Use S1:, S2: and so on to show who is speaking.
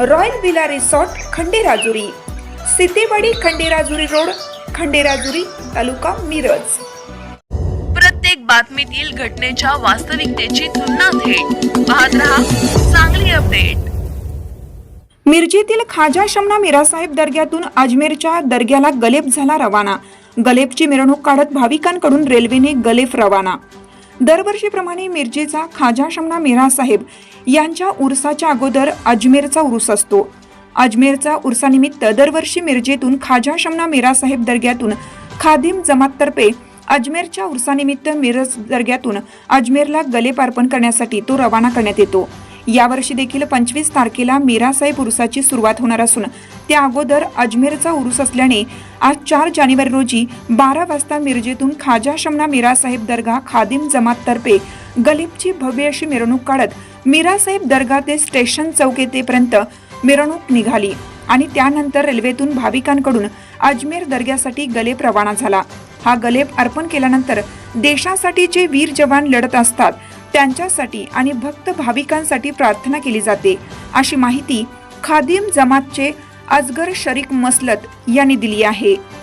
S1: Royal villa resort Khanderajuri. Sitewadi Khanderajuri road Khanderajuri taluka Miraj.
S2: प्रत्येक बातमीतील घटनेच्या वास्तविकतेची तुलना थेट. पाहत रहा चांगली अपडेट.
S1: मिरजेतील खाजा शमना मिरासाहेब दर्ग्यातून अजमेरच्या दर्ग्याला गलेप झाला रवाना. गलेपची मिरवणूक काढत भाविकांकडून रेल्वेने गलेप रवाना. दरवर्षीप्रमाणे मिरजेचा खाजा शमना मिरासाहेब यांच्या उरसाच्या अगोदर अजमेरचा उरूस असतो. अजमेरचा उरसानिमित्त दरवर्षी मिरजेतून खाजा शमना मिरासाहेब दर्ग्यातून खादिम जमाततर्फे अजमेरच्या उरसानिमित्त मिरज दर्ग्यातून अजमेरला गलेपार्पण करण्यासाठी तो रवाना करण्यात येतो. यावर्षी देखील पंचवीस तारखेला मीरासाहेब उरुसाची सुरुवात होणार असून त्या अगोदर अजमेरचा उरुस असल्याने आज चार जानेवारी रोजी बारा वाजता मिरजेतून खाजा शमना मीरासाहेब दर्गा खादिम जमाततर्फे गलीबची भव्य अशी मिरवणूक काढत मीरासाहेब दर्गा ते स्टेशन चौक येतेपर्यंत मिरवणूक निघाली आणि त्यानंतर रेल्वेतून भाविकांकडून अजमेर दर्ग्यासाठी गलेप रवाना झाला. हा गलेप अर्पण केल्यानंतर देशासाठी जे वीर जवान लढत असतात त्यांच्यासाठी आणि भक्त भाविकांसाठी प्रार्थना केली जाते. अशी माहिती खादिम जमातचे अजगर शरीक मसलत यांनी दिली आहे.